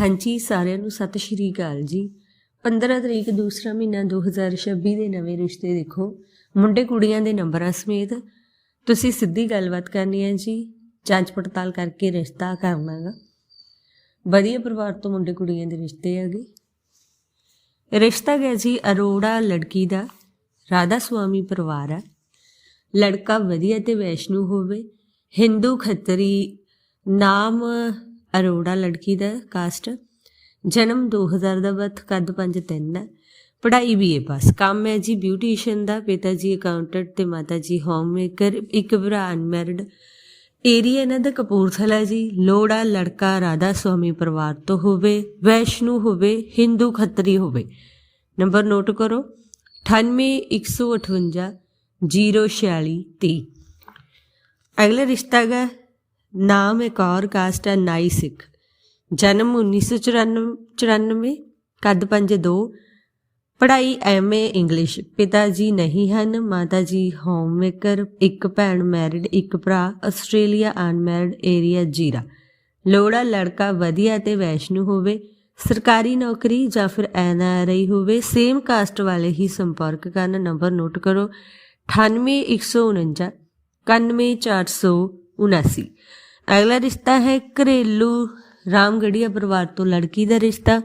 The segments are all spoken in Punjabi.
ਹਾਂਜੀ, ਸਾਰਿਆਂ ਨੂੰ ਸਤਿ ਸ਼੍ਰੀ ਅਕਾਲ ਜੀ। 15 ਤਰੀਕ ਦੂਸਰਾ ਮਹੀਨਾ 2026 ਦੇ ਨਵੇਂ ਰਿਸ਼ਤੇ ਦੇਖੋ। ਮੁੰਡੇ ਕੁੜੀਆਂ ਦੇ ਨੰਬਰਾਂ ਸਮੇਤ ਤੁਸੀਂ ਸਿੱਧੀ ਗੱਲਬਾਤ ਕਰਨੀ ਹੈ ਜੀ। ਜਾਂਚ ਪੜਤਾਲ ਕਰਕੇ ਰਿਸ਼ਤਾ ਕਰਨਾਗਾ। ਵਧੀਆ ਪਰਿਵਾਰ ਤੋਂ ਮੁੰਡੇ ਕੁੜੀਆਂ ਦੇ ਰਿਸ਼ਤੇ ਹੈਗੇ ਰਿਸ਼ਤਾ ਗਿਆ ਜੀ ਅਰੋੜਾ ਲੜਕੀ ਦਾ। ਰਾਧਾ ਸੁਆਮੀ ਪਰਿਵਾਰ ਹੈ ਲੜਕਾ ਵਧੀਆ ਤੇ ਵੈਸ਼ਨੂ ਹੋਵੇ। ਹਿੰਦੂ ਖੱਤਰੀ ਨਾਮ ਅਰੋੜਾ ਲੜਕੀ ਦਾ ਕਾਸਟ। ਜਨਮ 2000 ਦਾ ਬਰਥ ਕੱਦ 5'3 ਹੈ ਪੜ੍ਹਾਈ ਬੀਏ ਪਾਸ ਕੰਮ ਹੈ ਜੀ ਬਿਊਟੀਸ਼ੀਅਨ ਦਾ। ਪਿਤਾ ਜੀ ਅਕਾਊਂਟੈਂਟ ਤੇ ਮਾਤਾ ਜੀ ਹੋਮ ਮੇਕਰ ਇੱਕ ਭਰਾ ਅਨਮੈਰਿਡ ਏਰੀਆ ਇਹਨਾਂ ਦਾ ਕਪੂਰਥਲਾ ਜੀ। ਲੋੜਾ ਲੜਕਾ, ਰਾਧਾ ਸੁਆਮੀ ਪਰਿਵਾਰ ਤੋਂ ਹੋਵੇ, ਵੈਸ਼ਨੂ ਹੋਵੇ, ਹਿੰਦੂ ਖੱਤਰੀ ਹੋਵੇ। ਨੰਬਰ ਨੋਟ ਕਰੋ। 98 046 30 ਅਗਲਾ ਰਿਸ਼ਤਾ ਹੈ ਨਾਮ ਇੱਕ ਔਰ ਕਾਸਟ ਹੈ, ਨਾਈ ਸਿੱਖ। ਜਨਮ 1994 ਕੱਦ 5'2 ਪੜ੍ਹਾਈ ਐਮਏ ਇੰਗਲਿਸ਼। ਪਿਤਾ ਜੀ ਨਹੀਂ ਹਨ, ਮਾਤਾ ਜੀ ਹੋਮ ਇੱਕ ਭੈਣ ਮੈਰਿਡ ਇੱਕ ਭਰਾ, ਆਸਟ੍ਰੇਲੀਆ ਅਨਮੈਰਿਡ ਏਰੀਆ ਜੀਰਾ। ਲੋੜਾ ਲੜਕਾ ਵਧੀਆ ਤੇ ਵੈਸ਼ਨੂ ਹੋਵੇ, ਸਰਕਾਰੀ ਨੌਕਰੀ ਜਾਂ ਫਿਰ ਐਨਆਰਆਈ ਹੋਵੇ ਸੇਮ ਕਾਸਟ ਵਾਲੇ ਹੀ ਸੰਪਰਕ ਕਰਨ। ਨੰਬਰ ਨੋਟ ਕਰੋ 98149 91479 ਅਗਲਾ ਰਿਸ਼ਤਾ ਹੈ ਘਰੇਲੂ ਰਾਮਗੜੀਆ ਪਰਿਵਾਰ ਤੋਂ ਲੜਕੀ ਦਾ ਰਿਸ਼ਤਾ।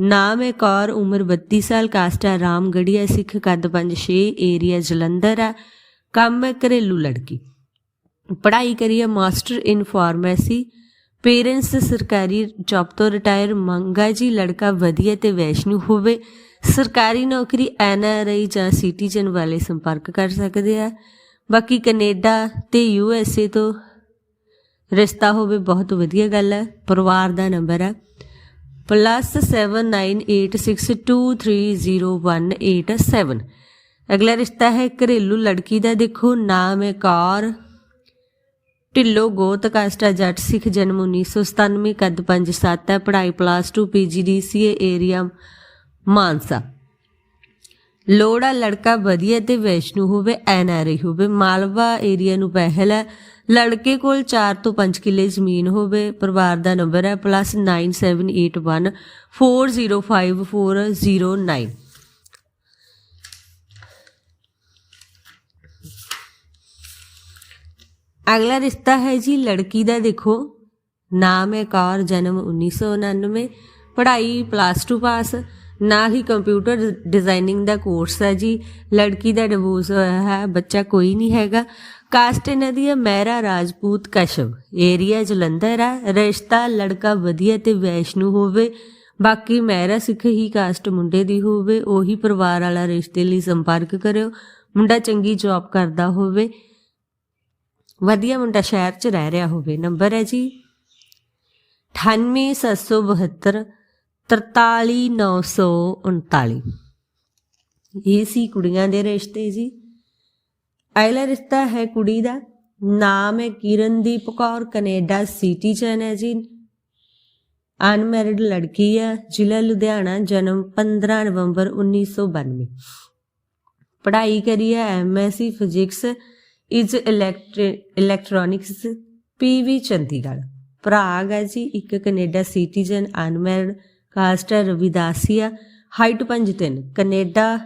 ਨਾਮ ਹੈ ਕੌਰ, ਉਮਰ 32 ਸਾਲ, ਕਾਸਟ ਹੈ ਰਾਮਗੜੀਆ, ਸਿੱਖ ਕੱਦ 5-6 ਏਰੀਆ ਜਲੰਧਰ ਹੈ। ਕੰਮ ਹੈ ਘਰੇਲੂ ਲੜਕੀ। ਪੜ੍ਹਾਈ ਕਰੀ ਹੈ ਮਾਸਟਰ ਇਨ ਫਾਰਮੇਸੀ। ਪੇਰੈਂਟਸ ਸਰਕਾਰੀ ਜੌਬ ਤੋਂ ਰਿਟਾਇਰ, ਮੰਗਾ ਜੀ, ਲੜਕਾ ਵਧੀਆ ਤੇ ਵੈਸ਼ਨੂ ਹੋਵੇ। ਸਰਕਾਰੀ ਨੌਕਰੀ ਐਨਆਰਆਈ ਜਾਂ ਸਿਟੀਜ਼ਨ ਵਾਲੇ ਸੰਪਰਕ ਕਰ ਸਕਦੇ ਆ। ਬਾਕੀ ਕੈਨੇਡਾ ਤੇ ਯੂਐਸਏ ਤੋਂ ਰਿਸ਼ਤਾ ਹੋਵੇ ਬਹੁਤ ਵਧੀਆ ਗੱਲ ਹੈ, ਪਰਿਵਾਰ ਦਾ ਨੰਬਰ ਹੈ। +7986230187 ਅਗਲਾ ਰਿਸ਼ਤਾ ਹੈ ਘਰੇਲੂ ਲੜਕੀ ਦਾ, ਦੇਖੋ ਨਾਮ ਹੈ ਕੌਰ। ਢਿੱਲੋ ਗੋਤ ਕਾਸਟਾ ਜੱਟ ਸਿੱਖ ਜਨਮ 1997 ਕੱਦ 5'7 ਹੈ, ਪੜ੍ਹਾਈ ਪਲੱਸ 2 ਪੀਜੀਡੀਸੀਏ ਏਰੀਆ ਮਾਨਸਾ। ਲੋੜਾ ਲੜਕਾ ਵਧੀਆ ਤੇ ਵੈਸ਼ਨੂ ਹੋਵੇ ਐਨਆਰਆਈ ਹੋਵੇ, ਮਾਲਵਾ ਏਰੀਆ ਨੂੰ ਪਹਿਲ ਹੈ। ਲੜਕੇ ਕੋਲ 4 ਤੋਂ 5 ਕਿੱਲੇ ਜ਼ਮੀਨ ਹੋਵੇ, ਪਰਿਵਾਰ ਦਾ ਨੰਬਰ ਹੈ +9781405409 ਅਗਲਾ ਰਿਸ਼ਤਾ ਹੈ ਜੀ ਲੜਕੀ ਦਾ ਦੇਖੋ। ਨਾਮ ਹੈ ਕੌਰ, ਜਨਮ 1999 ਪੜ੍ਹਾਈ ਪਲੱਸ 2 ਪਾਸ ਨਾ ਹੀ ਕੰਪਿਊਟਰ ਡਿਜ਼ਾਈਨਿੰਗ ਦਾ ਕੋਰਸ ਹੈ ਜੀ। ਲੜਕੀ ਦਾ ਡਿਵੋਰਸ ਹੋਇਆ ਹੈ, ਬੱਚਾ ਕੋਈ ਨਹੀਂ ਹੈਗਾ। ਕਾਸਟ ਇਹਨਾਂ ਦੀ ਹੈ, ਮਹਿਰਾ ਰਾਜਪੂਤ ਕਸ਼ਵ। ਏਰੀਆ ਜਲੰਧਰ ਹੈ, ਰਿਸ਼ਤਾ, ਲੜਕਾ ਵਧੀਆ ਤੇ ਵੈਸ਼ਨੂ ਹੋਵੇ। ਬਾਕੀ ਮਹਿਰਾ ਸਿੱਖ ਹੀ ਕਾਸਟ ਮੁੰਡੇ ਦੀ ਹੋਵੇ, ਉਹੀ ਪਰਿਵਾਰ ਵਾਲਾ ਰਿਸ਼ਤੇ ਲਈ ਸੰਪਰਕ ਕਰਿਓ। ਮੁੰਡਾ ਚੰਗੀ ਜੌਬ ਕਰਦਾ ਹੋਵੇ। ਵਧੀਆ ਮੁੰਡਾ ਸ਼ਹਿਰ 'ਚ ਰਹਿ ਰਿਹਾ ਹੋਵੇ। ਨੰਬਰ ਹੈ ਜੀ 98772 43939 ਇਹ ਸੀ ਕੁੜੀਆਂ ਦੇ ਰਿਸ਼ਤੇ ਜੀ। ਅਗਲਾ ਰਿਸ਼ਤਾ ਹੈ ਕੁੜੀ ਦਾ। ਨਾਮ ਹੈ ਕਿਰਨਦੀਪ ਕੌਰ, ਕੈਨੇਡਾ ਸਿਟੀਜ਼ਨ ਹੈ ਜੀ। ਅਨਮੈਰਿਡ ਲੜਕੀ ਹੈ, ਜ਼ਿਲ੍ਹਾ ਲੁਧਿਆਣਾ, ਜਨਮ 15 ਨਵੰਬਰ 1992 ਪੜ੍ਹਾਈ ਕਰੀ ਹੈ MSc physics is electronics PV Chandigarh. ਭਰਾ ਹੈ ਜੀ, ਇੱਕ ਕੈਨੇਡਾ ਸਿਟੀਜ਼ਨ, ਅਨਮੈਰਿਡ ਕਾਸਟ ਹੈ Ravidasia height 5'3 Canada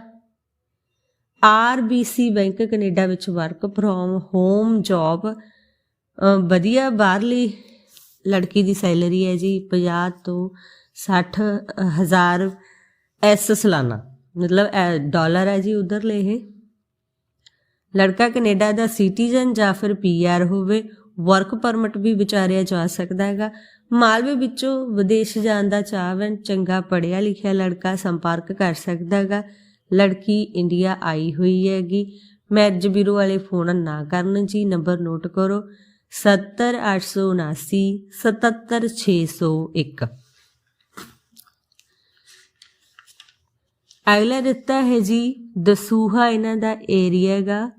RBC bank Canada ਵਿੱਚ ਵਰਕ ਫਰੋਮ ਹੋਮ ਜੌਬ ਵਧੀਆ ਬਾਹਰਲੀ ਲੜਕੀ ਦੀ ਸੈਲਰੀ ਹੈ ਜੀ 50 ਤੋਂ 60 ਹਜ਼ਾਰ ਐਸ ਸਾਲਾਨਾ, ਮਤਲਬ ਡਾਲਰ ਹੈ ਜੀ ਉਧਰ ਲੈ ਇਹ। ਲੜਕਾ ਕੈਨੇਡਾ ਦਾ ਸਿਟੀਜ਼ਨ ਜਾਂ ਫਿਰ ਪੀਆਰ ਹੋਵੇ ਵਰਕ ਪਰਮਿਟ ਵੀ ਵਿਚਾਰਿਆ ਜਾ ਸਕਦਾ ਹੈਗਾ। ਮਾਲਵੇ ਵਿੱਚੋਂ ਵਿਦੇਸ਼ ਜਾਣ ਦਾ ਚਾਹਵਨ ਚੰਗਾ ਪੜਿਆ ਲਿਖਿਆ ਲੜਕਾ ਸੰਪਰਕ ਕਰ ਸਕਦਾ ਹੈਗਾ। ਲੜਕੀ ਇੰਡੀਆ ਆਈ ਹੋਈ ਹੈਗੀ। ਮੈਰਿਜ ਬਿਊਰੋ ਵਾਲੇ ਫੋਨ ਨਾ ਕਰਨ ਜੀ, ਨੰਬਰ ਨੋਟ ਕਰੋ। 70879 77601 ਅਗਲਾ ਰਿਸ਼ਤਾ ਹੈ ਜੀ, ਦਸੂਹਾ ਇਹਨਾਂ ਦਾ ਏਰੀਆ ਹੈਗਾ।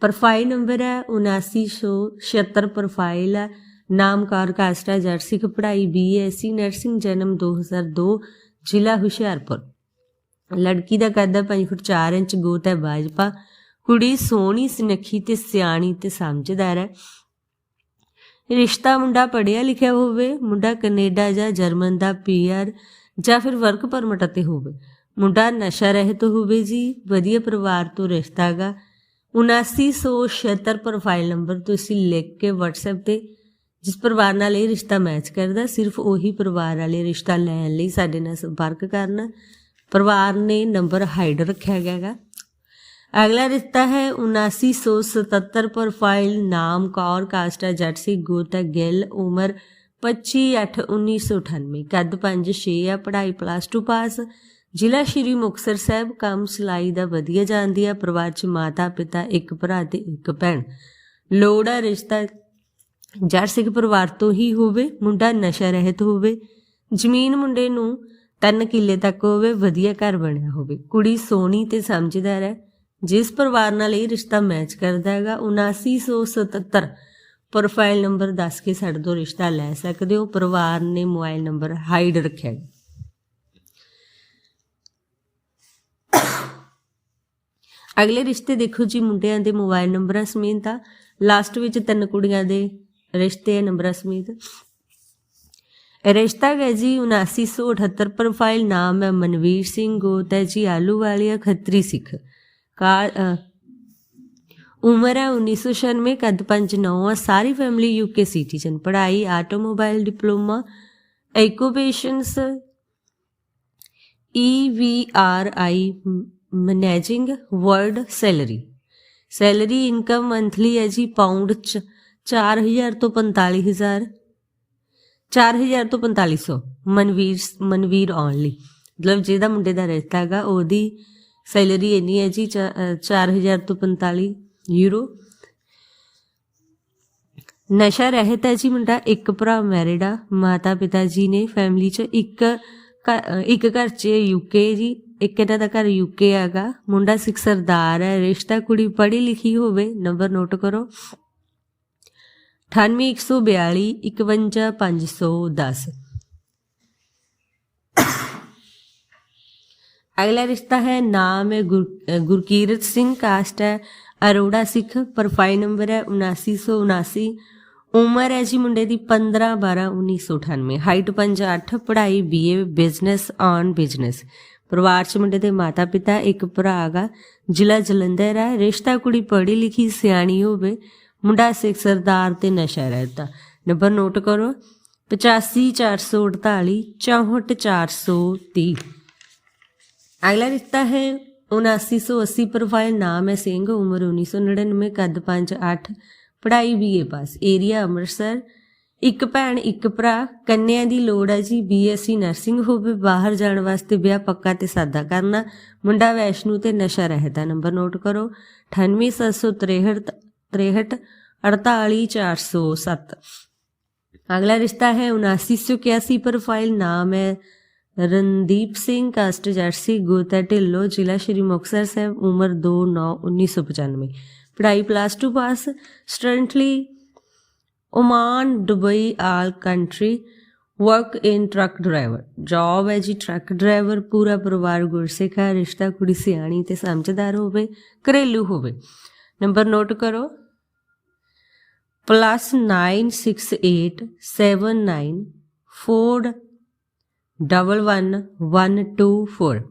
ਪ੍ਰੋਫਾਈਲ ਨੰਬਰ ਹੈ 7976 ਪ੍ਰੋਫਾਈਲ ਹੈ। ਨਾਮਕਾਰ ਕਾਸਟਾ ਜੱਟ ਸਿੱਖ ਪੜ੍ਹਾਈ ਬੀਐਸਸੀ ਨਰਸਿੰਗ ਜਨਮ 2002 ਜ਼ਿਲ੍ਹਾ ਹੁਸ਼ਿਆਰਪੁਰ। ਲੜਕੀ ਦਾ ਕੱਦ ਹੈ 5 ਫੁੱਟ 4 ਇੰਚ, ਗੋਤ ਹੈ ਬਾਜਪਾ। ਕੁੜੀ ਸੋਹਣੀ, ਸੁਨੱਖੀ ਤੇ ਸਿਆਣੀ ਤੇ ਸਮਝਦਾਰ ਹੈ। ਰਿਸ਼ਤਾ ਮੁੰਡਾ ਪੜ੍ਹਿਆ ਲਿਖਿਆ ਹੋਵੇ, ਮੁੰਡਾ ਕੈਨੇਡਾ ਜਾਂ ਜਰਮਨ ਦਾ ਪੀਆਰ ਜਾਂ ਫਿਰ ਵਰਕ ਪਰਮਿਟ ਅਤੇ ਹੋਵੇ। ਮੁੰਡਾ ਨਸ਼ਾ ਰਹਿਤ ਹੋਵੇ ਜੀ, ਵਧੀਆ ਪਰਿਵਾਰ ਤੋਂ ਰਿਸ਼ਤਾ ਹੈਗਾ 7976 ਪ੍ਰੋਫਾਈਲ ਨੰਬਰ ਤੁਸੀਂ ਲਿਖ ਕੇ WhatsApp ਤੇ ਜਿਸ ਪਰਿਵਾਰ ਨਾਲ ਇਹ ਰਿਸ਼ਤਾ ਮੈਚ ਕਰਦਾ, ਸਿਰਫ ਉਹੀ ਪਰਿਵਾਰ ਵਾਲੇ ਰਿਸ਼ਤਾ ਲੈਣ ਲਈ ਸਾਡੇ ਨਾਲ ਸੰਪਰਕ ਕਰਨ। ਪਰਿਵਾਰ ਨੇ ਨੰਬਰ ਹਾਈਡ ਰੱਖਿਆ ਗਿਆ ਹੈਗਾ। ਅਗਲਾ ਰਿਸ਼ਤਾ ਹੈ 7977 ਪ੍ਰੋਫਾਈਲ ਨਾਮ ਕੌਰ, ਕਾਸਟਾ ਜੱਟ ਸੀ ਗੋਤਾ ਗਿੱਲ, ਉਮਰ 25/8/1998 ਕੱਦ 5-6 ਆ, ਪੜ੍ਹਾਈ ਪਲੱਸ 2 ਪਾਸ ਜ਼ਿਲ੍ਹਾ ਸ਼੍ਰੀ ਮੁਕਤਸਰ ਸਾਹਿਬ, ਕੰਮ ਸਿਲਾਈ ਦਾ ਵਧੀਆ ਜਾਣਦੀ ਆ, ਪਰਿਵਾਰ ਚ ਮਾਤਾ ਪਿਤਾ ਇੱਕ ਭਰਾ ਤੇ ਇੱਕ ਭੈਣ। ਲੋੜ ਆ ਰਿਸ਼ਤਾ ਜੱਟ ਸਿੱਖ ਪਰਿਵਾਰ ਤੋਂ ਹੀ ਹੋਵੇ, ਮੁੰਡਾ ਨਸ਼ਾ ਰਹਿਤ ਹੋਵੇ, ਜ਼ਮੀਨ ਮੁੰਡੇ ਨੂੰ ਤਿੰਨ ਕਿੱਲੇ ਤੱਕ ਹੋਵੇ, ਵਧੀਆ ਘਰ ਬਣਿਆ ਹੋਵੇ। ਕੁੜੀ ਸੋਹਣੀ ਤੇ ਸਮਝਦਾਰ ਹੈ, ਜਿਸ ਪਰਿਵਾਰ ਨਾਲ ਇਹ ਰਿਸ਼ਤਾ ਮੈਚ ਕਰਦਾ ਹੈਗਾ 7977 ਪ੍ਰੋਫਾਈਲ ਨੰਬਰ ਦੱਸ ਕੇ ਸਾਡੇ ਤੋਂ ਰਿਸ਼ਤਾ ਲੈ ਸਕਦੇ ਹੋ। ਪਰਿਵਾਰ ਨੇ ਮੋਬਾਈਲ ਨੰਬਰ ਹਾਈਡ ਰੱਖਿਆ ਹੈ। ਅਗਲੇ ਰਿਸ਼ਤੇ ਦੇਖੋ ਜੀ, ਮੁੰਡਿਆਂ ਦੇ ਮੋਬਾਈਲ ਨੰਬਰਾਂ ਸਮੇਤ ਆ ਲਾਸਟ ਵਿੱਚ ਤਿੰਨ ਕੁੜੀਆਂ ਦੇ ਰਿਸ਼ਤੇ ਨੰਬਰਾਂ ਸਮੇਤ। ਰਿਸ਼ਤਾ ਹੈ ਜੀ 7978 ਪ੍ਰੋਫਾਈਲ ਨਾਮ ਹੈ ਮਨਵੀਰ ਸਿੰਘ ਗੋਤ ਹੈ ਜੀ ਆਲੂ ਵਾਲੀਆ ਖੱਤਰੀ ਸਿੱਖ। ਉਮਰ ਹੈ 1996 ਕੱਦ 59 ਆ ਸਾਰੀ ਫੈਮਿਲੀ ਯੂਕੇ ਸਿਟੀਜ਼ਨ ਪੜ੍ਹਾਈ automobile diploma occupations E V R I managing word salary salary income monthly ਹੈ ਜੀ ਪਾਉਂਡ ਚ 4000 ਤੋਂ 45000 4000 ਤੋਂ 4500 ਮਨਵੀਰ ਮਨਵੀਰ ਓਨਲੀ ਮਤਲਬ ਜਿਹਦਾ ਮੁੰਡੇ ਦਾ ਰਿਸ਼ਤਾ ਹੈਗਾ, ਉਹਦੀ ਸੈਲਰੀ ਇੰਨੀ ਹੈ ਜੀ 4000 ਤੋਂ 45 ਯੂਰੋ ਨਸ਼ਾ ਰਹਿਤ ਹੈ ਜੀ ਮੁੰਡਾ, ਇੱਕ ਭਰਾ ਮੈਰਿਡ ਆ। ਮਾਤਾ ਪਿਤਾ ਜੀ ਨੇ ਫੈਮਿਲੀ ਚ ਇੱਕ ਘ- ਇੱਕ ਘਰ ਚ ਯੂਕੇ ਜੀ। ਇੱਕ ਇਹਨਾਂ ਦਾ ਘਰ ਯੂਕੇ ਹੈਗਾ। ਮੁੰਡਾ ਸਿੱਖ ਸਰਦਾਰ ਹੈ, ਰਿਸ਼ਤਾ ਕੁੜੀ ਪੜ੍ਹੀ ਲਿਖੀ ਹੋਵੇ ਨੰਬਰ ਨੋਟ ਕਰੋ। 98142 51510 ਅਗਲਾ ਰਿਸ਼ਤਾ ਹੈ ਨਾਮ ਹੈ ਗੁਰ- ਅ, ਗੁਰਕੀਰਤ ਸਿੰਘ ਕਾਸਟ ਹੈ ਅਰੋੜਾ ਸਿੱਖ ਪ੍ਰੋਫਾਈਲ ਨੰਬਰ ਹੈ 7979 ਉਮਰ ਹੈ ਜੀ ਮੁੰਡੇ ਦੀ 15 12 1998 ਹਾਈਟ 58 ਪੜ੍ਹਾਈ ਬੀਏ ਬਿਜ਼ਨਸ ਔਨ ਬਿਜ਼ਨਸ। ਪਰਿਵਾਰ ਚ ਮੁੰਡੇ ਦੇ ਮਾਤਾ ਪਿਤਾ ਇੱਕ ਭਰਾ ਹੈਗਾ ਜ਼ਿਲ੍ਹਾ ਜਲੰਧਰ ਹੈ। ਰਿਸ਼ਤਾ ਕੁੜੀ ਪੜ੍ਹੀ ਲਿਖੀ ਸਿਆਣੀ ਹੋਵੇ। ਮੁੰਡਾ ਸਿੱਖ ਸਰਦਾਰ ਤੇ ਨਸ਼ਾ ਰਹਿਤਾ ਨੰਬਰ ਨੋਟ ਕਰੋ। 85448 64430 ਅਗਲਾ ਰਿਸ਼ਤਾ ਹੈ 7980 ਪ੍ਰੋਫਾਈਲ ਨਾਮ ਹੈ ਸਿੰਘ, ਉਮਰ 1999 ਕੱਦ 58 ਪੜ੍ਹਾਈ ਬੀਏ ਪਾਸ, ਏਰੀਆ ਅੰਮ੍ਰਿਤਸਰ। ਇੱਕ ਭੈਣ, ਇੱਕ ਭਰਾ, ਕੰਨਿਆਂ ਦੀ ਲੋੜ ਹੈ ਜੀ, ਬੀਐਸਸੀ ਨਰਸਿੰਗ ਹੋਵੇ, ਬਾਹਰ ਜਾਣ ਵਾਸਤੇ ਵਿਆਹ ਪੱਕਾ ਤੇ ਸਾਦਾ ਕਰਨਾ। ਮੁੰਡਾ ਵੈਸ਼ਨੂ ਤੇ ਨਸ਼ਾ ਰਹਿਤਾ ਨੰਬਰ ਨੋਟ ਕਰੋ। 98763 63 48407 ਅਗਲਾ ਰਿਸ਼ਤਾ ਹੈ 7981 ਪ੍ਰੋਫਾਈਲ ਨਾਮ ਹੈ ਰਣਦੀਪ ਸਿੰਘ, ਕਾਸਟ ਜਰਸੀ, ਗੋਤਾ ਢਿੱਲੋ, ਜ਼ਿਲ੍ਹਾ ਸ਼੍ਰੀ ਮੁਕਤਸਰ ਸਾਹਿਬ, ਉਮਰ 2/9/1995 ਪੜ੍ਹਾਈ plus 2 pass ਸਟੂਡੈਂਟਲੀ Oman Dubai all country work in truck driver job ਹੈ ਜੀ ਟਰੱਕ ਡਰਾਈਵਰ ਪੂਰਾ ਪਰਿਵਾਰ ਗੁਰਸਿੱਖਾ ਰਿਸ਼ਤਾ ਕੁੜੀ ਸਿਆਣੀ ਤੇ ਸਮਝਦਾਰ ਹੋਵੇ, ਘਰੇਲੂ ਹੋਵੇ। ਨੰਬਰ ਨੋਟ ਕਰੋ। +9687941124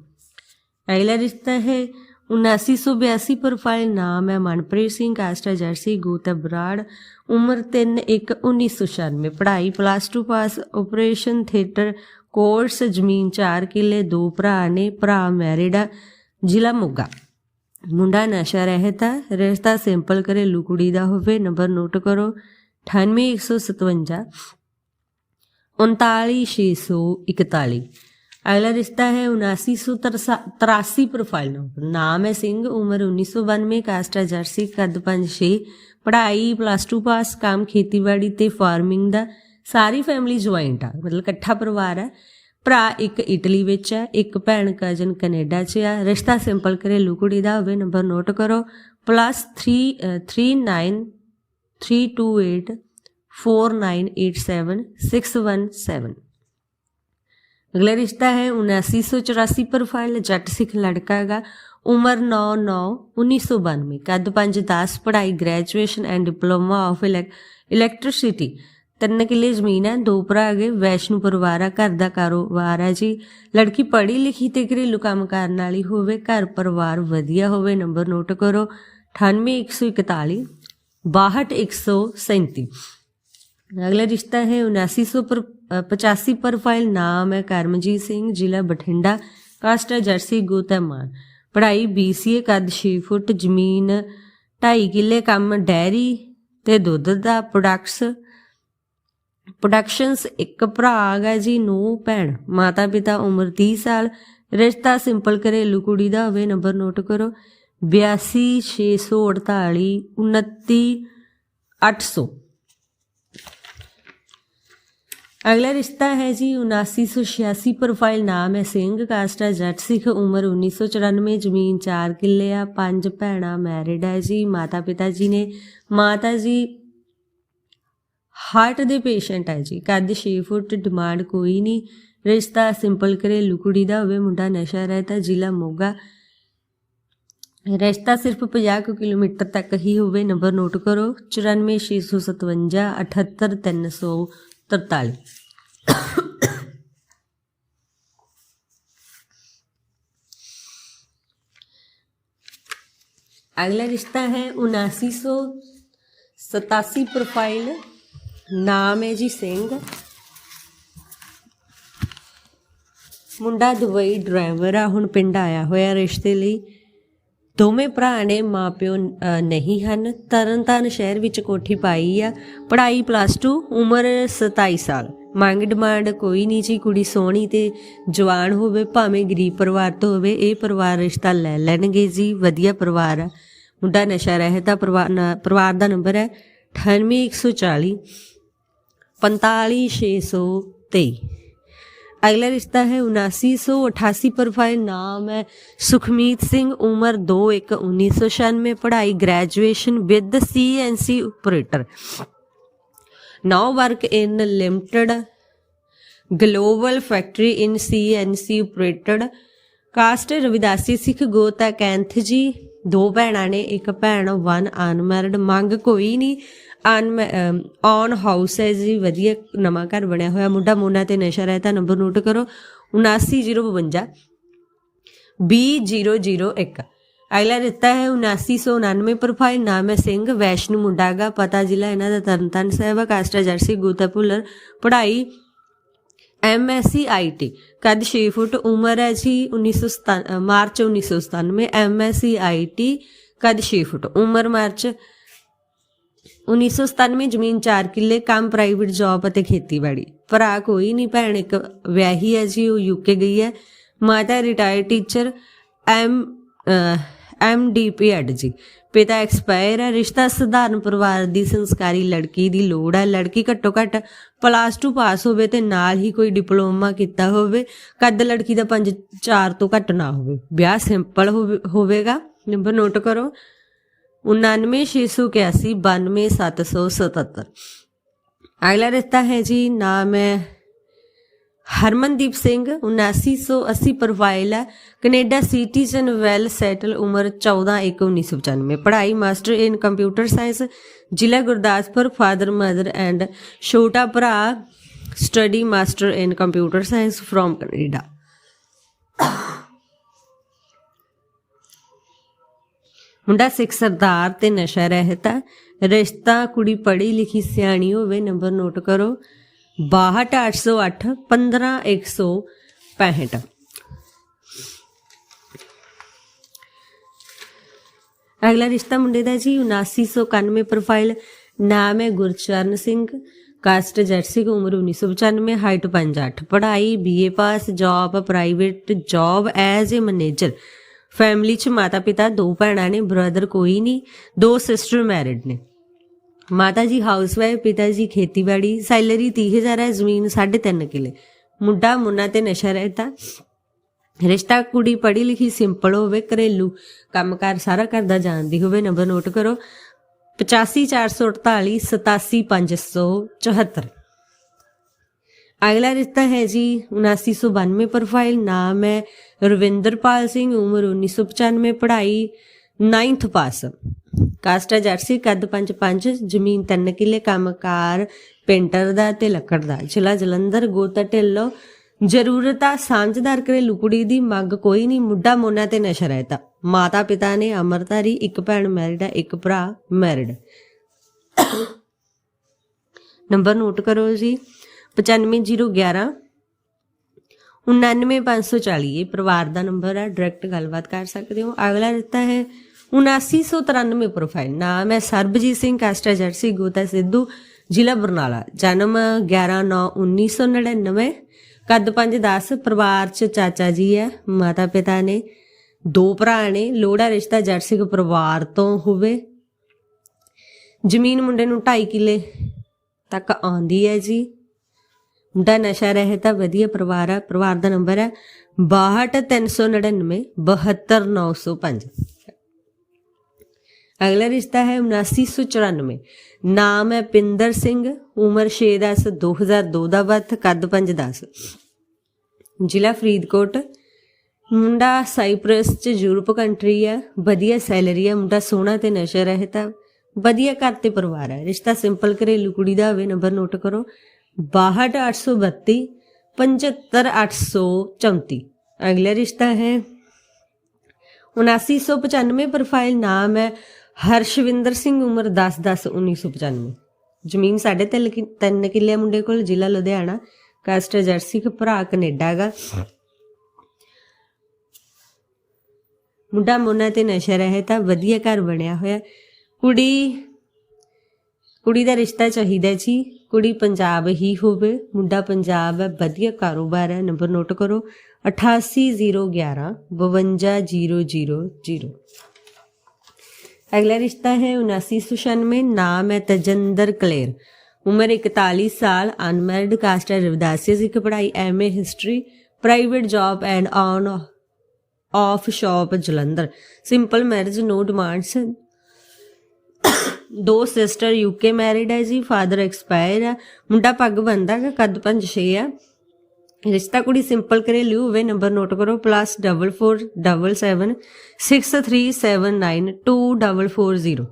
ਅਗਲਾ ਰਿਸ਼ਤਾ ਹੈ 7982 ਪ੍ਰੋਫਾਈਲ ਨਾਮ ਹੈ ਮਨਪ੍ਰੀਤ ਸਿੰਘ ਕਾਸਟਾ ਜਰਸੀ ਗੂਤਬਰਾੜ ਉਮਰ 31 ਪੜ੍ਹਾਈ plus 2 pass operation theatre course ਜ਼ਮੀਨ 4 ਕਿੱਲੇ, ਦੋ ਭਰਾ ਨੇ, ਭਰਾ ਮੈਰਿਡ ਜ਼ਿਲ੍ਹਾ ਮੋਗਾ। ਮੁੰਡਾ ਨਸ਼ਾ ਰਹਿਤ, ਰਿਸ਼ਤਾ ਸਿੰਪਲ ਘਰੇਲੂ ਕੁੜੀ ਦਾ ਹੋਵੇ ਨੰਬਰ ਨੋਟ ਕਰੋ 98157 39641 ਅਗਲਾ ਰਿਸ਼ਤਾ ਹੈ 7983 ਪ੍ਰੋਫਾਈਲ ਨੰਬਰ ਨਾਮ ਹੈ ਸਿੰਘ, ਉਮਰ 1992 ਕਾਸਟ ਹੈ ਜਰਸੀ, ਕੱਦ 5-6 ਪੜ੍ਹਾਈ ਪਲੱਸ 2 ਪਾਸ ਕੰਮ ਖੇਤੀਬਾੜੀ ਤੇ ਫਾਰਮਿੰਗ ਦਾ। ਸਾਰੀ ਫੈਮਿਲੀ ਜੁਆਇੰਟ ਆ, ਮਤਲਬ ਇਕੱਠਾ ਪਰਿਵਾਰ ਹੈ। ਭਰਾ ਇੱਕ ਇਟਲੀ ਵਿੱਚ ਹੈ, ਇੱਕ ਭੈਣ ਕਜ਼ਨ ਕੈਨੇਡਾ 'ਚ ਆ। ਰਿਸ਼ਤਾ ਸਿੰਪਲ ਘਰੇਲੂ ਕੁੜੀ ਦਾ ਹੋਵੇ ਨੰਬਰ ਨੋਟ ਕਰੋ। ਪਲੱਸ 3 39 328 4987 617 ਅਗਲਾ ਰਿਸ਼ਤਾ ਹੈ 7984 ਪ੍ਰੋਫਾਈਲ ਜੱਟ ਸਿੱਖ ਲੜਕਾ ਹੈਗਾ। ਉਮਰ 9 9 1992 ਕੱਦ 5 10 ਪੜ੍ਹਾਈ graduation and diploma of electricity ਤਿੰਨ ਕਿੱਲੇ ਜ਼ਮੀਨ ਹੈ, ਦੋ ਭਰਾ ਹੈਗੇ, ਵੈਸ਼ਨੂ ਪਰਿਵਾਰ ਹੈ, ਘਰ ਦਾ ਕਾਰੋਬਾਰ ਹੈ ਜੀ। ਲੜਕੀ ਪੜ੍ਹੀ ਲਿਖੀ ਤੇ ਘਰੇਲੂ ਕੰਮ ਕਰਨ ਵਾਲੀ ਹੋਵੇ, ਘਰ ਪਰਿਵਾਰ ਵਧੀਆ ਹੋਵੇ, ਨੰਬਰ ਨੋਟ ਕਰੋ 98141 62137 ਅਗਲਾ ਰਿਸ਼ਤਾ ਹੈ 7985 ਪ੍ਰੋਫਾਈਲ ਨਾਮ ਹੈ ਕਰਮਜੀਤ ਸਿੰਘ, ਜ਼ਿਲ੍ਹਾ ਬਠਿੰਡਾ, ਕਾਸਟ ਹੈ ਜਰਸੀ ਗੋਤਮਾਨ ਪੜ੍ਹਾਈ BCA ਕੱਦ 6 ਫੁੱਟ, ਜ਼ਮੀਨ 2.5 ਕਿੱਲੇ, ਕੰਮ ਡੈਰੀ ਤੇ ਦੁੱਧ ਦਾ ਪ੍ਰੋਡਕਟਸ ਪ੍ਰੋਡਕਸ਼ਨਸ ਇੱਕ ਭਰਾ ਹੈਗਾ ਜੀ ਨੂੰ ਭੈਣ। ਮਾਤਾ ਪਿਤਾ ਉਮਰ 30 ਸਾਲ। ਰਿਸ਼ਤਾ ਸਿੰਪਲ ਘਰੇਲੂ ਕੁੜੀ ਦਾ ਹੋਵੇ ਨੰਬਰ ਨੋਟ ਕਰੋ। 82648 29800 ਅਗਲਾ ਰਿਸ਼ਤਾ ਹੈ ਜੀ 7986 ਪ੍ਰੋਫਾਈਲ ਨਾਮ ਹੈ ਸਿੰਘ ਕਾਸਟ ਹੈ ਜੱਟ ਸਿੱਖ, ਉਮਰ 1994 ਜ਼ਮੀਨ 4 ਕਿੱਲੇ ਆ, ਪੰਜ ਭੈਣਾਂ ਮੈਰਿਡ ਹੈ ਜੀ ਮਾਤਾ ਪਿਤਾ ਜੀ ਨੇ। ਮਾਤਾ ਜੀ ਹਾਰਟ ਦੇ ਪੇਸ਼ੈਂਟ ਹੈ ਜੀ ਕੱਦ 6 ਫੁੱਟ ਡਿਮਾਂਡ ਕੋਈ ਨਹੀਂ ਰਿਸ਼ਤਾ ਸਿੰਪਲ ਘਰੇਲੂ ਕੁੜੀ ਦਾ ਹੋਵੇ ਮੁੰਡਾ ਨਸ਼ਾ ਰਹਿਤਾ ਜ਼ਿਲ੍ਹਾ ਮੋਗਾ ਰਿਸ਼ਤਾ ਸਿਰਫ 50 ਕੁ ਕਿਲੋਮੀਟਰ ਤੱਕ ਹੀ ਹੋਵੇ ਨੰਬਰ ਨੋਟ ਕਰੋ 94657 78343 अगला रिश्ता है उनासी सौ सतासी प्रोफाइल ਨਾਮ ਹੈ ਜੀ ਸਿੰਘ। ਮੁੰਡਾ ਦੁਬਈ ਡਰਾਈਵਰ ਆ ਹੁਣ ਪਿੰਡ ਆਇਆ ਹੋਇਆ ਰਿਸ਼ਤੇ ਲਈ। ਦੋਵੇਂ ਭਰਾ ਨੇ ਮਾਪਿਓ ਅ, ਨਹੀਂ ਹਨ। ਤਰਨਤਾਰਨ ਸ਼ਹਿਰ ਵਿੱਚ ਕੋਠੀ ਪਾਈ ਆ। ਪੜ੍ਹਾਈ ਪਲੱਸ 2 ਉਮਰ 27 ਸਾਲ। ਮੰਗ ਡਿਮਾਂਡ ਕੋਈ ਨਹੀਂ ਜੀ ਕੁੜੀ ਸੋਹਣੀ ਤੇ ਜਵਾਨ ਹੋਵੇ ਭਾਵੇਂ ਗਰੀਬ ਪਰਿਵਾਰ ਤੋਂ ਹੋਵੇ ਇਹ ਪਰਿਵਾਰ ਰਿਸ਼ਤਾ ਲੈ ਲੈਣਗੇ ਜੀ ਵਧੀਆ ਪਰਿਵਾਰ ਆ। ਮੁੰਡਾ ਨਸ਼ਾ ਰਹਿਤਾ ਪਰਿਵਾਰ ਪਰਿਵਾਰ ਦਾ ਨੰਬਰ ਹੈ 98140 45623 ਅਗਲਾ ਰਿਸ਼ਤਾ ਹੈ 7988 ਪ੍ਰੋਫਾਈਲ ਨਾਮ ਹੈ ਸੁਖਮੀਤ ਸਿੰਘ, ਉਮਰ 211996 ਪੜ੍ਹਾਈ graduation with CNC operator now work in limited global factory in CNC operated caste Ravidasi Sikh ਗੋਤਾ Kainth ਜੀ। ਦੋ ਭੈਣਾਂ ਨੇ, ਇੱਕ ਭੈਣ, ਵਨ ਅਨਮੈਰਿਡ। ਮੰਗ ਕੋਈ ਨਹੀਂ। ਅਨ ਔਨ ਹਾਊਸ ਜੀ, ਵਧੀਆ ਨਵਾਂ ਘਰ ਬਣਿਆ ਹੋਇਆ। ਮੁੰਡਾ ਮੋਨਾ ਤੇ ਨਸ਼ਾ ਰਹਿਤਾ ਨੰਬਰ ਨੋਟ ਕਰੋ। 79052 B001 ਅਗਲਾ ਰਿਸ਼ਤਾ ਹੈ 7999 ਪ੍ਰੋਫਾਈਲ ਨਾਮ ਹੈ ਸਿੰਘ, ਵੈਸ਼ਨੂ ਮੁੰਡਾਗਾ ਪਤਾ ਜ਼ਿਲ੍ਹਾ ਇਹਨਾਂ ਦਾ ਤਰਨਤਾਰਨ ਸਾਹਿਬ ਹੈ ਜਰਸੀ, ਗੋਤਾ ਭੁੱਲਰ। ਪੜ੍ਹਾਈ ਐਮਐਸਸੀ ਆਈਟੀ ਕੱਦ 6 ਫੁੱਟ ਉਮਰ ਹੈ ਜੀ 1997 ਮਾਰਚ 1997 ਐਮਐਸਸੀ ਆਈਟੀ ਕੱਦ 6 ਫੁੱਟ ਉਮਰ, ਮਾਰਚ 1997 ਜ਼ਮੀਨ 4 ਕਿੱਲੇ, ਕੰਮ ਪ੍ਰਾਈਵੇਟ ਜੌਬ ਅਤੇ ਖੇਤੀਬਾੜੀ। ਭਰਾ ਕੋਈ ਨਹੀਂ ਭੈਣ, ਇੱਕ ਵਿਆਹੀ ਹੈ ਜੀ, ਉਹ ਯੂਕੇ ਗਈ ਹੈ। ਮਾਤਾ retire teacher M D P Ed ਜੀ। ਪਿਤਾ ਐਕਸਪਾਇਰ ਹੈ, ਰਿਸ਼ਤਾ ਸਧਾਰਨ ਪਰਿਵਾਰ ਦੀ ਸੰਸਕਾਰੀ ਲੜਕੀ ਦੀ ਲੋੜ ਹੈ। ਲੜਕੀ ਘੱਟੋ ਘੱਟ ਪਲੱਸ 2 ਪਾਸ ਹੋਵੇ ਤੇ ਨਾਲ ਹੀ ਕੋਈ ਡਿਪਲੋਮਾ ਕੀਤਾ ਹੋਵੇ। ਕੱਦ ਲੜਕੀ ਦਾ 5 4 ਤੋਂ ਘੱਟ ਨਾ ਹੋਵੇ। ਵਿਆਹ ਸਿੰਪਲ ਹੋਵੇ- ਹੋਵੇਗਾ। ਨੰਬਰ ਨੋਟ ਕਰੋ। 99681 92777 ਅਗਲਾ ਰਿਸ਼ਤਾ ਹੈ ਜੀ, ਨਾਮ ਹੈ ਹਰਮਨਦੀਪ ਸਿੰਘ 7980 ਪ੍ਰੋਫਾਈਲ ਹੈ। ਕੈਨੇਡਾ ਸਿਟੀਜ਼ਨ ਵੈਲ ਸੈਟਲ, ਉਮਰ 14/1/1995 ਪੜ੍ਹਾਈ ਮਾਸਟਰ ਇਨ ਕੰਪਿਊਟਰ ਸਾਇੰਸ, ਜ਼ਿਲ੍ਹਾ ਗੁਰਦਾਸਪੁਰ, ਫਾਦਰ, ਮਦਰ ਐਂਡ ਛੋਟਾ ਭਰਾ, study master in computer science from Canada. ਮੁੰਡਾ ਸਿੱਖ ਸਰਦਾਰ ਤੇ ਨਸ਼ਾ ਰਹਿਤ ਰਿਸ਼ਤਾ ਕੁੜੀ ਪੜ੍ਹੀ ਲਿਖੀ ਸਿਆਣੀ ਹੋਵੇ, ਨੰਬਰ ਨੋਟ ਕਰੋ। 62808 15165 ਅਗਲਾ ਰਿਸ਼ਤਾ ਮੁੰਡੇ ਦਾ ਜੀ 7991 ਪ੍ਰੋਫਾਈਲ ਨਾਮ ਹੈ ਗੁਰਚਰਨ ਸਿੰਘ। ਕਾਸਟ ਜਰਸੀ ਉਮਰ 1995 ਹਾਈਟ 58 ਪੜ੍ਹਾਈ BA pass job private job as a manager family ਚ ਮਾਤਾ ਪਿਤਾ ਦੋ ਭੈਣਾਂ ਨੇ ਬ੍ਰਦਰ ਕੋਈ ਨਹੀਂ, ਦੋ ਸਿਸਟਰ ਮੈਰਿਡ ਨੇ। ਮਾਤਾ ਜੀ ਹਾਊਸਵਾਈਫ ਪਿਤਾ ਜੀ ਖੇਤੀਬਾੜੀ ਸੈਲਰੀ 30000 ਹੈ, ਜ਼ਮੀਨ 3.5 ਕਿਲੇ। ਮੁੰਡਾ, ਮੁੰਨਾ ਤੇ ਨਸ਼ਾ ਰਹਿਤਾ ਰਿਸ਼ਤਾ, ਕੁੜੀ ਪੜ੍ਹੀ ਲਿਖੀ ਸਿੰਪਲ ਹੋਵੇ, ਘਰੇਲੂ ਕੰਮਕਾਰ ਸਾਰਾ ਕਰਦਾ ਜਾਣਦੀ ਹੋਵੇ ਨੰਬਰ ਨੋਟ ਕਰੋ। 85448 87574 ਅਗਲਾ ਰਿਸ਼ਤਾ ਹੈ ਜੀ 7992 ਪ੍ਰੋਫਾਈਲ ਨਾਮ ਹੈ ਰਵਿੰਦਰਪਾਲ ਸਿੰਘ, ਉਮਰ 1995 ਪੜ੍ਹਾਈ 9th ਪਾਸ। ਕਾਸਟ ਜਰਸੀ, ਕੱਦ 5 5 ਜ਼ਮੀਨ 3 ਕਿੱਲੇ, ਕੰਮਕਾਰ ਪੇਂਟਰ ਦਾ ਤੇ ਲੱਕੜ ਦਾ। ਜ਼ਿਲ੍ਹਾ ਜਲੰਧਰ, ਗੋਤਾ ਢਿੱਲੋਂ। ਜ਼ਰੂਰਤ ਆ ਸਮਝਦਾਰ ਘਰੇਲੂ ਦੀ ਮੰਗ ਕੋਈ ਨਹੀਂ, ਮੁੱਢਾ ਮੋਨਾ ਤੇ ਨਸ਼ਾ ਰਹਿਤਾ। ਮਾਤਾ ਪਿਤਾ ਨੇ ਅਮਰਤਾਰੀ ਇੱਕ ਭੈਣ ਮੈਰਿਡ ਹੈ ਇੱਕ ਭਰਾ ਮੈਰਿਡ ਨੰਬਰ ਨੋਟ ਕਰੋ ਜੀ। 95011 99540 ਇਹ ਪਰਿਵਾਰ ਦਾ ਨੰਬਰ ਹੈ ਡਾਇਰੈਕਟ ਗੱਲਬਾਤ ਕਰ ਸਕਦੇ ਹੋ। ਅਗਲਾ ਰਿਸ਼ਤਾ ਹੈ 7993 ਪ੍ਰੋਫਾਈਲ ਨਾਮ ਹੈ ਸਰਬਜੀਤ ਸਿੰਘ ਕਾਸਟਾ ਜਰਸੀ ਗੋਤਾ ਸਿੱਧੂ, ਜ਼ਿਲ੍ਹਾ ਬਰਨਾਲਾ। ਜਨਮ 11/9/1999 ਕੱਦ 5-10 ਪਰਿਵਾਰ ਚ ਚਾਚਾ ਜੀ ਹੈ ਮਾਤਾ ਪਿਤਾ ਨੇ। ਦੋ ਭਰਾ ਨੇ ਲੋੜਾ ਰਿਸ਼ਤਾ ਜਰਸੀ ਕੋ ਪਰਿਵਾਰ ਤੋਂ ਹੋਵੇ। ਜ਼ਮੀਨ ਮੁੰਡੇ ਨੂੰ 2.5 ਕਿੱਲੇ ਤੱਕ ਆਉਂਦੀ ਹੈ ਜੀ। ਮੁੰਡਾ ਨਸ਼ਾ ਰਹਿਤਾ ਵਧੀਆ ਪਰਿਵਾਰ ਹੈ ਪਰਿਵਾਰ ਦਾ ਨੰਬਰ ਹੈ 6239 72905 ਅਗਲਾ ਰਿਸ਼ਤਾ ਹੈ 7994 ਨਾਮ ਹੈ ਪਿੰਦਰ ਸਿੰਘ, ਉਮਰ 610 2002 ਦਾ ਵਰਤ ਕੱਦ 510 ਜ਼ਿਲ੍ਹਾ ਫਰੀਦਕੋਟ। ਮੁੰਡਾ ਸਾਈਪ੍ਰਸ ਚ ਯੂਰਪ ਕੰਟਰੀ ਹੈ ਵਧੀਆ ਸੈਲਰੀ ਹੈ ਮੁੰਡਾ ਸੋਹਣਾ ਤੇ ਨਸ਼ਾ ਰਹਿਤਾ ਵਧੀਆ ਘਰ ਤੇ ਪਰਿਵਾਰ ਹੈ ਰਿਸ਼ਤਾ ਸਿੰਪਲ ਘਰੇਲੂ ਕੁੜੀ ਦਾ ਹੋਵੇ, ਨੰਬਰ ਨੋਟ ਕਰੋ। 62832 75834 ਅਗਲਾ ਰਿਸ਼ਤਾ ਹੈ। 7995 ਪ੍ਰੋਫਾਈਲ ਨਾਮ ਹੈ ਹਰਸ਼ਵਿੰਦਰ ਸਿੰਘ ਉਮਰ 10 10 1995 ਜ਼ਮੀਨ ਸਾਢੇ ਤਿੰਨ ਕਿ- ਤਿੰਨ ਕਿੱਲੇ ਮੁੰਡੇ ਕੋਲ, ਜ਼ਿਲ੍ਹਾ ਲੁਧਿਆਣਾ ਕਾਸਟ ਜਰਸੀ ਕ, ਭਰਾ ਕੈਨੇਡਾ ਹੈਗਾ ਮੁੰਡਾ ਮੋਨਾ ਤੇ ਨਸ਼ਾ ਰਹੇ ਤਾਂ ਵਧੀਆ ਘਰ ਬਣਿਆ ਹੋਇਆ। ਕੁੜੀ ਕੁੜੀ ਦਾ ਰਿਸ਼ਤਾ ਚਾਹੀਦਾ ਜੀ। ਕੁੜੀ ਪੰਜਾਬ ਹੀ ਹੋਵੇ, ਮੁੰਡਾ ਪੰਜਾਬ ਹੈ, ਵਧੀਆ ਕਾਰੋਬਾਰ ਹੈ, ਨੰਬਰ ਨੋਟ ਕਰੋ 88011 52000 ਅਗਲਾ ਰਿਸ਼ਤਾ ਹੈ 7996 ਨਾਮ ਹੈ ਤਜਿੰਦਰ ਕਲੇਰ। ਉਮਰ 41 ਸਾਲ, ਅਨਮੈਰਿਡ ਕਾਸਟ ਹੈ ਰਵਿਦਾਸੀਆ ਸਿੱਖ ਪੜ੍ਹਾਈ MA history, private job and on off shop Jalandhar. Simple marriage, no demands ਦੋ ਸਿਸਟਰ ਯੂਕੇ ਮੈਰਿਡ ਹੈ ਜੀ ਫਾਦਰ ਐਕਸਪਾਇਰ ਹੈ। ਮੁੰਡਾ ਪੱਗ ਬੰਦਾ ਹੈ ਕੱਦ 5-6 ਹੈ ਰਿਸ਼ਤਾ ਕੁੜੀ ਸਿੰਪਲ ਘਰੇਲੂ ਹੋਵੇ ਨੰਬਰ ਨੋਟ ਕਰੋ +4477 63792440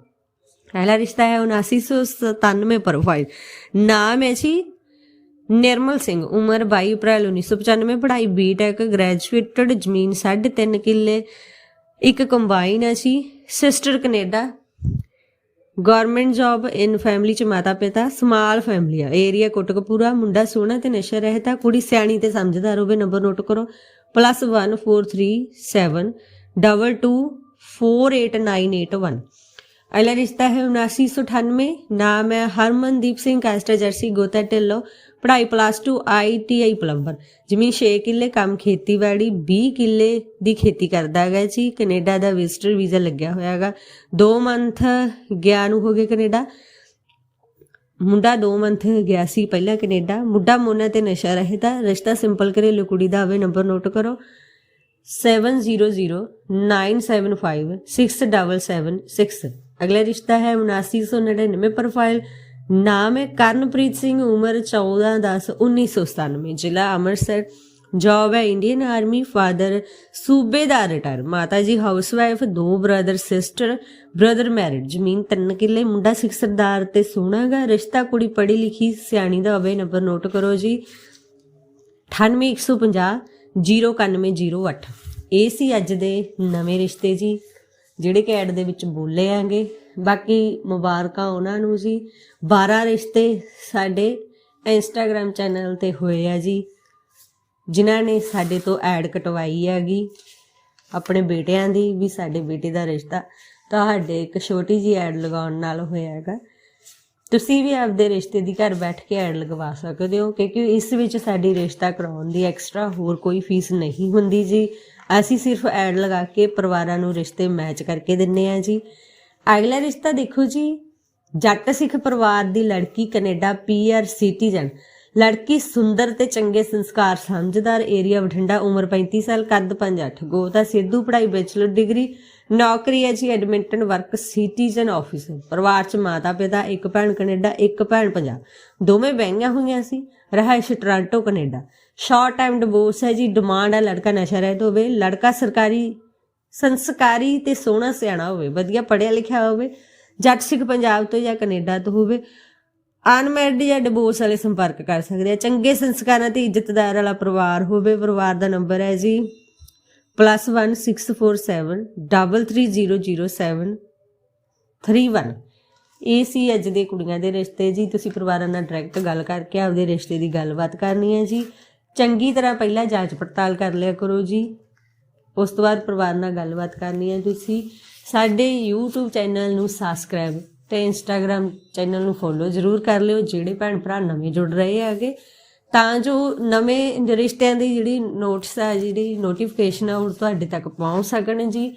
ਪਹਿਲਾ ਰਿਸ਼ਤਾ ਹੈ 7997 ਪ੍ਰੋਫਾਈਲ ਨਾਮ ਹੈ ਜੀ ਨਿਰਮਲ ਸਿੰਘ, ਉਮਰ 22 ਅਪ੍ਰੈਲ 1995 ਪੜ੍ਹਾਈ ਬੀਟੈਕ ਗ੍ਰੈਜੂਏਟਡ ਜ਼ਮੀਨ 3.5 ਕਿੱਲੇ, ਇੱਕ ਕੰਬਾਈਨ ਹੈ ਜੀ। Sister Canada government job in family ਚ ਮਾਤਾ ਪਿਤਾ, ਸਮਾਲ ਫੈਮਿਲੀ ਆ। ਏਰੀਆ ਕੋਟਕਪੂਰਾ, ਮੁੰਡਾ ਸੋਹਣਾ ਤੇ ਨਸ਼ਾ ਰਹਿਤਾ ਕੁੜੀ ਸਿਆਣੀ ਤੇ ਸਮਝਦਾਰ ਹੋਵੇ ਨੰਬਰ ਨੋਟ ਕਰੋ। +1437 224891 ਅਗਲਾ ਰਿਸ਼ਤਾ ਹੈ 7998 ਨਾਮ ਹੈ ਹਰਮਨਦੀਪ ਸਿੰਘ ਕਾਸਟਰ ਜਰਸੀ ਗੋਤਾ, ਢਿੱਲੋਂ। ਪੜ੍ਹਾਈ ਪਲੱਸ 2 ਆਈਟੀਆਈ ਪਲੰਬਰ ਜ਼ਮੀਨ 6 ਕਿੱਲੇ ਕੰਮ ਖੇਤੀਬਾੜੀ 20 ਕਿੱਲੇ ਦੀ ਖੇਤੀ ਕਰਦਾ ਹੈਗਾ ਜੀ। ਕੈਨੇਡਾ ਦਾ ਵਿਜ਼ਟਰ ਵੀਜ਼ਾ ਲੱਗਿਆ ਹੋਇਆ ਹੈਗਾ। 2 ਮੰਥ ਗਿਆ ਨੂੰ ਹੋ ਗਏ ਕੈਨੇਡਾ। ਮੁੰਡਾ 2 ਮੰਥ ਗਿਆ ਸੀ ਪਹਿਲਾਂ ਕੈਨੇਡਾ। ਮੁੰਡਾ ਮੋਨਾ ਤੇ ਨਸ਼ਾ ਰਹਿਦਾ। ਰਿਸ਼ਤਾ ਸਿੰਪਲ ਘਰੇਲੂ ਕੁੜੀ ਦਾ ਹੋਵੇ ਨੰਬਰ ਨੋਟ ਕਰੋ। 7009756776 ਅਗਲਾ ਰਿਸ਼ਤਾ ਹੈ 7999 ਪ੍ਰੋਫਾਈਲ ਨਾਮ ਹੈ ਕਰਨਪ੍ਰੀਤ ਸਿੰਘ, ਉਮਰ 14 10 1997 ਜ਼ਿਲ੍ਹਾ ਅੰਮ੍ਰਿਤਸਰ। ਜੌਬ ਹੈ ਇੰਡੀਅਨ ਆਰਮੀ ਫਾਦਰ ਸੂਬੇਦਾਰ ਰਿਟਾਇਰ ਮਾਤਾ ਜੀ ਹਾਊਸਵਾਈਫ ਦੋ ਬ੍ਰਦਰ ਸਿਸਟਰ ਬ੍ਰਦਰ ਮੈਰਿਡ ਜ਼ਮੀਨ ਤਿੰਨ ਕਿੱਲੇ, ਮੁੰਡਾ ਸਿੱਖ ਸਰਦਾਰ ਤੇ ਸੋਹਣਾਗਾ ਰਿਸ਼ਤਾ ਕੁੜੀ ਪੜ੍ਹੀ ਲਿਖੀ, ਸਿਆਣੀ ਦਾ ਹੋਵੇ ਨੰਬਰ ਨੋਟ ਕਰੋ ਜੀ। 98150 09108 ਇਹ ਸੀ ਅੱਜ ਦੇ ਨਵੇਂ ਰਿਸ਼ਤੇ ਜੀ, ਜਿਹੜੇ ਕੈਡ ਦੇ ਵਿੱਚ ਬੋਲੇ ਆਂਗੇ। ਬਾਕੀ ਮੁਬਾਰਕਾਂ ਉਹਨਾਂ ਨੂੰ ਜੀ। 12 ਰਿਸ਼ਤੇ ਸਾਡੇ ਇੰਸਟਾਗ੍ਰam ਚੈਨਲ ਤੇ ਹੋਏ ਆ ਜੀ। ਜਿਨ੍ਹਾਂ ਨੇ ਸਾਡੇ ਤੋਂ ਐਡ ਕਟਵਾਈ ਹੈਗੀ। ਆਪਣੇ ਬੇਟਿਆਂ ਦੀ ਵੀ ਸਾਡੇ ਬੇਟੇ ਦਾ ਰਿਸ਼ਤਾ ਤੁਹਾਡੇ ਇੱਕ ਛੋਟੀ ਜੀ ਐਡ ਲਗਾਉਣ ਨਾਲ ਹੋਇਆ ਹੈਗਾ। ਤੁਸੀਂ ਵੀ ਆਪਦੇ ਰਿਸ਼ਤੇ ਦੀ ਘਰ ਬੈਠ ਕੇ ਐਡ ਲਗਵਾ ਸਕਦੇ ਹੋ, ਕਿਉਂਕਿ ਇਸ ਵਿੱਚ ਸਾਡੀ ਰਿਸ਼ਤਾ ਕਰਾਉਣ ਦੀ ਐਕਸਟਰਾ ਹੋਰ ਕੋਈ ਫੀਸ ਨਹੀਂ ਹੁੰਦੀ ਜੀ। ਅਸੀਂ ਸਿਰਫ ਐਡ ਲਗਾ ਕੇ ਪਰਿਵਾਰਾਂ ਨੂੰ ਰਿਸ਼ਤੇ ਮੈਚ ਕਰਕੇ ਦਿੰਨੇ ਆ ਜੀ। ਅਗਲਾ ਰਿਸ਼ਤਾ ਦੇਖੋ ਜੀ, ਜੱਟ ਸਿੱਖ ਪਰਿਵਾਰ ਦੀ ਲੜਕੀ ਕੈਨੇਡਾ ਪੀਆਰ ਸਿਟੀਜ਼ਨ। ਲੜਕੀ ਸੁੰਦਰ ਤੇ ਚੰਗੇ ਸੰਸਕਾਰ ਸਮਝਦਾਰ, ਏਰੀਆ ਬਠਿੰਡਾ, ਉਮਰ 35 ਸਾਲ, ਕੱਦ 58 ਗੋਤਾ ਸਿੱਧੂ, ਪੜ੍ਹਾਈ ਬੈਚਲਰ ਡਿਗਰੀ, ਨੌਕਰੀ ਹੈ ਜੀ ਐਡਮਿੰਟਨ ਵਰਕ ਸਿਟੀਜ਼ਨ ਆਫਿਸਰ। ਪਰਿਵਾਰ ਚ ਮਾਤਾ ਪਿਤਾ, ਇੱਕ ਭੈਣ ਕੈਨੇਡਾ, ਇੱਕ ਭੈਣ ਪੰਜਾਬ। ਦੋਵੇਂ ਵਿਆਹੀਆਂ ਹੋਈਆਂ ਸੀ, ਰਹਾਇਸ਼ Toronto Canada. Short time divorce ਹੈ ਜੀ ਡਿਮਾਂਡ ਹੈ ਲੜਕਾ ਨਸ਼ਾ ਰਹਿਤ ਹੋਵੇ, ਲੜਕਾ ਸਰਕਾਰੀ ਸੰਸਕਾਰੀ ਤੇ ਸੋਹਣਾ ਸਿਆਣਾ ਹੋਵੇ, ਵਧੀਆ ਪੜ੍ਹਿਆ ਲਿਖਿਆ ਹੋਵੇ ਜੱਟ ਸਿੱਖ ਪੰਜਾਬ ਤੋਂ ਜਾਂ ਕੈਨੇਡਾ ਤੋਂ ਹੋਵੇ ਅਨਮੈਰਿਡ ਜਾਂ ਡਿਵੋਰਸ ਵਾਲੇ ਸੰਪਰਕ ਕਰ ਸਕਦੇ ਆ, ਚੰਗੇ ਸੰਸਕਾਰਾਂ ਤੇ ਇੱਜ਼ਤਦਾਰ ਵਾਲਾ ਪਰਿਵਾਰ ਹੋਵੇ, ਪਰਿਵਾਰ ਦਾ ਨੰਬਰ ਹੈ ਜੀ +1647 33007 31 ਇਹ ਸੀ ਅੱਜ ਦੇ ਕੁੜੀਆਂ ਦੇ ਰਿਸ਼ਤੇ ਜੀ, ਤੁਸੀਂ ਪਰਿਵਾਰਾਂ ਨਾਲ ਡਾਇਰੈਕਟ ਗੱਲ ਕਰਕੇ ਆਪਦੇ ਰਿਸ਼ਤੇ ਦੀ ਗੱਲਬਾਤ ਕਰਨੀ ਹੈ ਜੀ। ਚੰਗੀ ਤਰ੍ਹਾਂ ਪਹਿਲਾਂ ਜਾਂਚ ਪੜਤਾਲ ਕਰ ਲਿਆ ਕਰੋ ਜੀ। ਉਸ ਤੋਂ ਬਾਅਦ ਪਰਿਵਾਰ ਨਾਲ ਗੱਲਬਾਤ ਕਰਨੀ ਹੈ। ਤੁਸੀਂ ਸਾਡੇ YouTube ਚੈਨਲ ਨੂੰ ਸਬਸਕ੍ਰਾਈਬ ਤੇ Instagram ਚੈਨਲ ਨੂੰ ਫੋਲੋ ਜ਼ਰੂਰ ਕਰ ਲਿਓ, ਜਿਹੜੇ ਭੈਣ ਭਰਾ ਨਵੇਂ ਜੁੜ ਰਹੇ ਹੈਗੇ। ਤਾਂ ਜੋ ਨਵੇਂ ਰਿਸ਼ਤਿਆਂ ਦੀ ਜਿਹੜੀ ਨੋਟਿਸ ਆ, ਜਿਹੜੀ ਨੋਟੀਫਿਕੇਸ਼ਨ ਆ, ਉਹ ਤੁਹਾਡੇ ਤੱਕ ਪਹੁੰਚ ਸਕਣ ਜੀ।